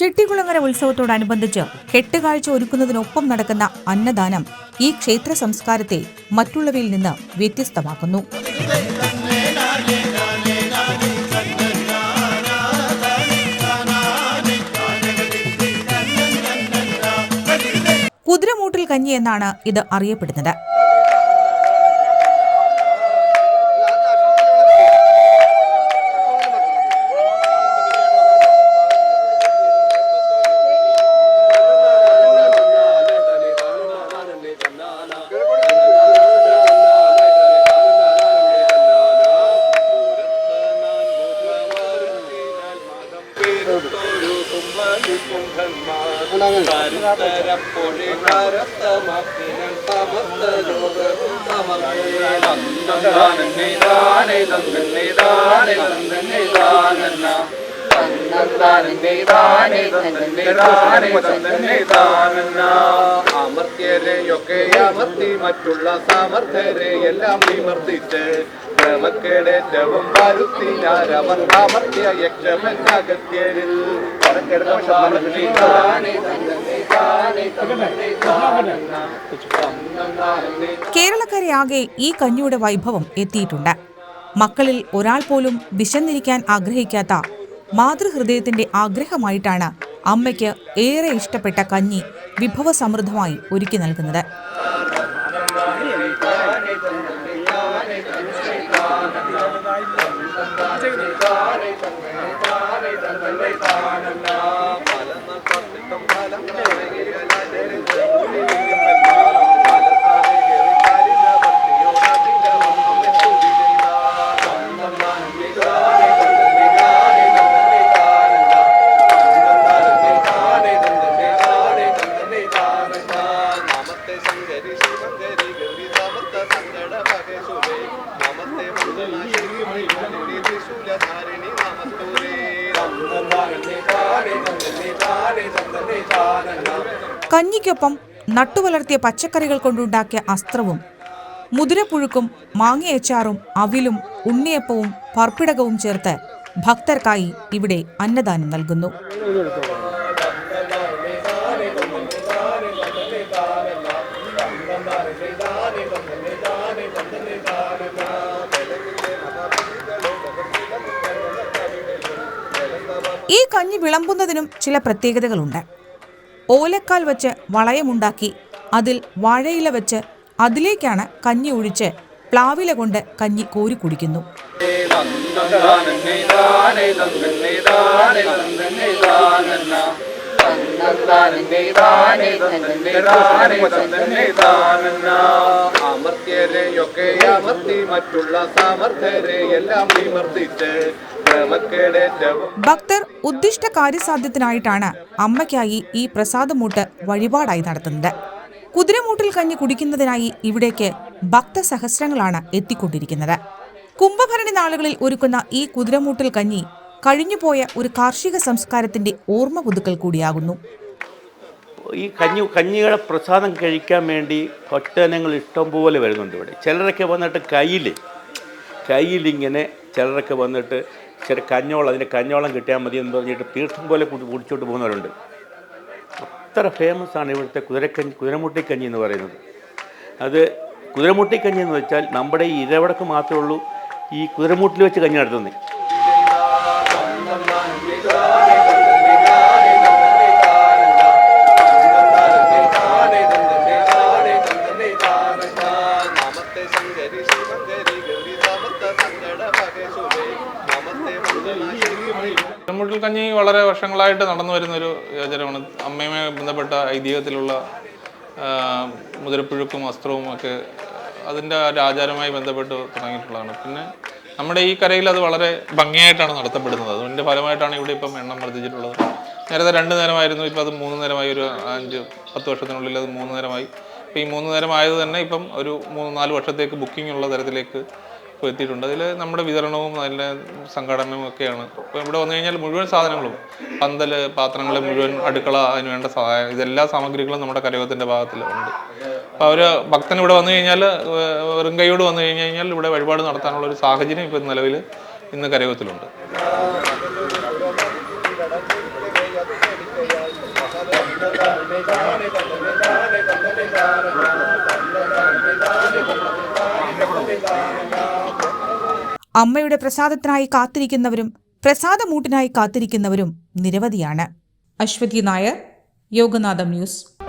ചെട്ടികുളങ്ങര ഉത്സവത്തോടനുബന്ധിച്ച് കെട്ടുകാഴ്ച ഒരുക്കുന്നതിനൊപ്പം നടക്കുന്ന അന്നദാനം ഈ ക്ഷേത്ര സംസ്കാരത്തെ മറ്റുള്ളവയിൽ നിന്ന് വ്യത്യസ്തമാക്കുന്നു. കുതിരമൂട്ടിൽ കഞ്ഞി എന്നാണ് ഇത് അറിയപ്പെടുന്നത്. അമർത്യരെയൊക്കെ അമർത്തി മറ്റുള്ള സമർത്ഥരെ എല്ലാം വിമർത്തിച്ച് ക്രമക്കേടേറ്റവും അമർത്തിയ യക്ഷമന്നകത്യരിൽ കേരളക്കരയാകെ ഈ കഞ്ഞിയുടെ വൈഭവം എത്തിയിട്ടുണ്ട്. മക്കളിൽ ഒരാൾ പോലും വിശന്നിരിക്കാൻ ആഗ്രഹിക്കാത്ത മാതൃഹൃദയത്തിന്റെ ആഗ്രഹമായിട്ടാണ് അമ്മയ്ക്ക് ഏറെ ഇഷ്ടപ്പെട്ട കഞ്ഞി വിഭവസമൃദ്ധമായി ഒരുക്കി നൽകുന്നത്. தாரை தன்னை தாரை தன்னை தானல்லா കഞ്ഞിക്കൊപ്പം നട്ടുവളർത്തിയ പച്ചക്കറികൾ കൊണ്ടുണ്ടാക്കിയ അസ്ത്രവും മുതിരപ്പുഴുക്കും മാങ്ങയച്ചാറും അവിലും ഉണ്ണിയപ്പവും പർപ്പിടകവും ചേർത്ത് ഭക്തർക്കായി ഇവിടെ അന്നദാനം നൽകുന്നു. ഈ കഞ്ഞി വിളമ്പുന്നതിനും ചില പ്രത്യേകതകളുണ്ട്. ഓലക്കാൽ വെച്ച് വളയമുണ്ടാക്കി. അതിൽ വാഴയില വെച്ച് അതിലേക്കാണ് കഞ്ഞി ഒഴിച്ച് പ്ലാവില കൊണ്ട് കഞ്ഞി കോരി കുടിക്കുന്നു അമർത്യരെയൊക്കെ അമർത്തി മറ്റുള്ള സമർത്ഥരെ എല്ലാം വിമർത്തിച്ച് ഭക്തർ ഉദ്ദിഷ്ട കാര്യസാധ്യത്തിനായിട്ടാണ് അമ്മയ്ക്കായി ഈ പ്രസാദമൂട്ട് വഴിപാടായി നടത്തുന്നത്. കുതിരമൂട്ടിൽ കഞ്ഞി കുടിക്കുന്നതിനായി ഇവിടേക്ക് ഭക്തസഹസ്രങ്ങളാണ് എത്തിക്കൊണ്ടിരിക്കുന്നത്. കുംഭഭരണി നാളുകളിൽ ഒരുക്കുന്ന ഈ കുതിരമൂട്ടിൽ കഞ്ഞി കഴിഞ്ഞുപോയ ഒരു കാർഷിക സംസ്കാരത്തിന്റെ ഓർമ്മ പുതുക്കൽ കൂടിയാകുന്നു. ഈ കഞ്ഞി കഞ്ഞിയുടെ പ്രസാദം കഴിക്കാൻ വേണ്ടി ഭക്തജനങ്ങൾ ഇഷ്ടംപോലെ വരുന്നുണ്ട് ഇവിടെ. ചിലരൊക്കെ വന്നിട്ട് കയ്യിൽ കയ്യിലിങ്ങനെ ചിലരൊക്കെ വന്നിട്ട് ചില കഞ്ഞോളം അതിന്റെ കഞ്ഞോളം കിട്ടിയാൽ മതി എന്ന് പറഞ്ഞിട്ട് തീർത്ഥം പോലെ കുടി കുടിച്ചോട്ട് പോകുന്നവരുണ്ട്. അത്ര ഫേമസ് ആണ് ഇവിടുത്തെ കുതിരക്കഞ്ഞി കുതിരമുട്ടിക്കഞ്ഞി എന്ന് പറയുന്നത്. അത് കുതിരമുട്ടിക്കഞ്ഞി എന്ന് വെച്ചാൽ നമ്മുടെ ഈ ഇരവടക്ക് മാത്രമേ ഉള്ളൂ ഈ കുതിരമുട്ടിൽ വെച്ച് കഞ്ഞി നടത്തുന്നത്. മംഗളാശിരി മുട്ടിൽ കഞ്ഞി വളരെ വർഷങ്ങളായിട്ട് നടന്നു വരുന്ന ഒരു ആചാരമാണ് അമ്മയുമായി ബന്ധപ്പെട്ട ഐതിഹ്യത്തിലുള്ള മുതിരപ്പുഴുക്കും വസ്ത്രവും ഒക്കെ അതിന്റെ ഒരു ആചാരവുമായി ബന്ധപ്പെട്ട് തുടങ്ങിയിട്ടുള്ളതാണ്. പിന്നെ നമ്മുടെ ഈ കരയിൽ അത് വളരെ ഭംഗിയായിട്ടാണ് നടത്തപ്പെടുന്നത്. അതിന്റെ ഫലമായിട്ടാണ് ഇവിടെ ഇപ്പം എണ്ണം വർദ്ധിച്ചിട്ടുള്ളത്. നേരത്തെ രണ്ട് നേരമായിരുന്നു ഇപ്പോൾ അത് മൂന്ന് നേരമായി ഒരു അഞ്ച് പത്ത് വർഷത്തിനുള്ളിൽ അത് മൂന്ന് നേരമായി. ഇപ്പോൾ ഈ മൂന്ന് നേരമായത് തന്നെ ഇപ്പം ഒരു മൂന്ന് നാല് വർഷത്തേക്ക് ബുക്കിംഗ് ഉള്ള തരത്തിലേക്ക് ഇപ്പോൾ എത്തിയിട്ടുണ്ട്. അതിൽ നമ്മുടെ വിതരണവും നല്ല സംഘടനയും ഒക്കെയാണ്. ഇപ്പോൾ ഇവിടെ വന്നു കഴിഞ്ഞാൽ മുഴുവൻ സാധനങ്ങളും പന്തൽ പാത്രങ്ങൾ മുഴുവൻ അടുക്കള അതിന് വേണ്ട സഹായം ഇതെല്ലാ സാമഗ്രികളും നമ്മുടെ കരയോഗത്തിന്റെ ഭാഗത്തിൽ ഉണ്ട്. അപ്പോൾ അവർ ഭക്തൻ ഇവിടെ വന്നു കഴിഞ്ഞാൽ വെറും കൈയോട് വന്നു കഴിഞ്ഞു കഴിഞ്ഞാൽ ഇവിടെ വഴിപാട് നടത്താനുള്ള ഒരു സാഹചര്യം ഇപ്പോൾ നിലവിൽ ഇന്ന് കരയോഗത്തിലുണ്ട്. അമ്മയുടെ പ്രസാദത്തിനായി കാത്തിരിക്കുന്നവരും പ്രസാദമൂട്ടിനായി കാത്തിരിക്കുന്നവരും നിരവധിയാണ്. അശ്വതി നായർ യോഗനാഥം ന്യൂസ്.